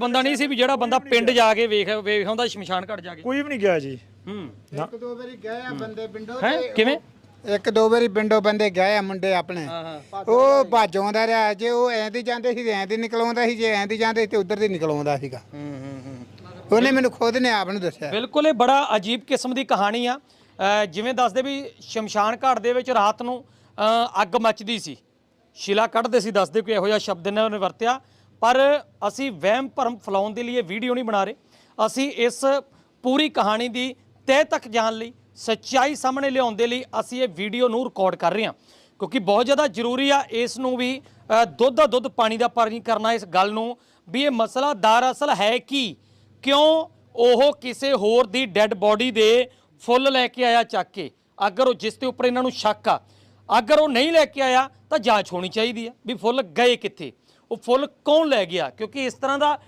ਬੰਦਾ ਨਹੀਂ ਸੀ ਵੀ ਜਿਹੜਾ ਬੰਦਾ ਪਿੰਡ ਜਾ ਕੇ ਵੇਖ ਵੇਖ ਆਉਂਦਾ ਸ਼ਮਸ਼ਾਨ ਘਾਟ ਜਾ ਕੇ। ਕੋਈ ਵੀ ਨਹੀਂ ਗਿਆ ਜੀ। ਹੂੰ। ਇੱਕ ਦੋ ਵਾਰੀ ਗਏ ਆ ਬੰਦੇ ਪਿੰਡੋਂ ਹੈ? ਕਿਵੇਂ? ਇੱਕ ਦੋ ਵਾਰੀ ਪਿੰਡੋਂ ਬੰਦੇ ਗਏ ਆ ਮੁੰਡੇ ਆਪਣੇ। ਉਹ ਭਾਜੋਂਦਾ ਰਿਹਾ। ਜੇ ਉਹ ਐਂ ਦੀ ਜਾਂਦੇ ਸੀ ਤੇ ਐਂ ਦੀ ਨਿਕਲਾਉਂਦਾ ਸੀ। ਜੇ ਐਂ ਦੀ ਜਾਂਦੇ ਸੀ ਤੇ ਉਧਰ ਦੀ ਨਿਕਲਾਉਂਦਾ ਸੀਗਾ। ਹੂੰ ਹੂੰ ਹੂੰ ਉਹਨੇ ਮੈਨੂੰ ਖੁਦ ਨੇ ਆਪ ਨੂੰ ਦੱਸਿਆ। ਬਿਲਕੁਲ ਇਹ ਬੜਾ ਅਜੀਬ ਕਿਸਮ ਦੀ ਕਹਾਣੀ ਆ। ਅ, ਜਿਵੇਂ ਦੱਸਦੇ ਵੀ ਸ਼ਮਸ਼ਾਨ ਘਾਟ ਦੇ ਵਿੱਚ ਰਾਤ ਨੂੰ ਅ, ਅੱਗ ਮੱਚਦੀ ਸੀ। ਸ਼ਿਲਾ ਕੱਢਦੇ ਸੀ ਦੱਸਦੇ ਕੋਈ ਇਹੋ ਜਿਹਾ ਸ਼ਬਦ ਇਹਨਾਂ ਉਹਨੇ ਵਰਤਿਆ। ਪਰ ਅਸੀਂ ਵਹਿਮ ਭਰਮ ਫੈਲਾਉਣ ਦੇ ਲਈ ਇਹ ਵੀਡੀਓ ਨਹੀਂ ਬਣਾ ਰਹੇ। ਅਸੀਂ ਇਸ ਪੂਰੀ ਕਹਾਣੀ ਦੀ ਤਹਿ ਤੱਕ ਜਾਣ ਲਈ, ਸੱਚਾਈ ਸਾਹਮਣੇ ਲਿਆਉਣ ਦੇ ਲਈ ਅਸੀਂ ਇਹ ਵੀਡੀਓ ਨੂੰ ਰਿਕਾਰਡ ਕਰ ਰਹੇ ਹਾਂ। ਕਿਉਂਕਿ ਬਹੁਤ ਜ਼ਿਆਦਾ ਜ਼ਰੂਰੀ ਆ ਇਸ ਨੂੰ ਵੀ ਦੁੱਧ ਦਾ ਦੁੱਧ ਪਾਣੀ ਦਾ ਪਾਣੀ ਕਰਨਾ ਇਸ ਗੱਲ ਨੂੰ ਵੀ ਇਹ ਮਸਲਾ ਦਰਅਸਲ ਹੈ ਕਿ? ਕਿਉਂ ਉਹ ਕਿਸੇ ਹੋਰ ਦੀ ਡੈੱਡ ਬੋਡੀ ਦੇ ਫੁੱਲ ਲੈ ਕੇ ਆਇਆ ਚੱਕ ਕੇ? ਅਗਰ ਉਹ ਜਿਸ ਦੇ ਉੱਪਰ ਇਹਨਾਂ ਨੂੰ ਸ਼ੱਕ ਆ, ਅਗਰ ਉਹ ਨਹੀਂ ਲੈ ਕੇ ਆਇਆ ਤਾਂ ਜਾਂਚ ਹੋਣੀ ਚਾਹੀਦੀ ਆ ਵੀ ਫੁੱਲ ਗਏ ਕਿੱਥੇ? ਉਹ ਫੁੱਲ ਕੌਣ ਲੈ ਗਿਆ? ਕਿਉਂਕਿ ਇਸ ਤਰ੍ਹਾਂ ਦਾ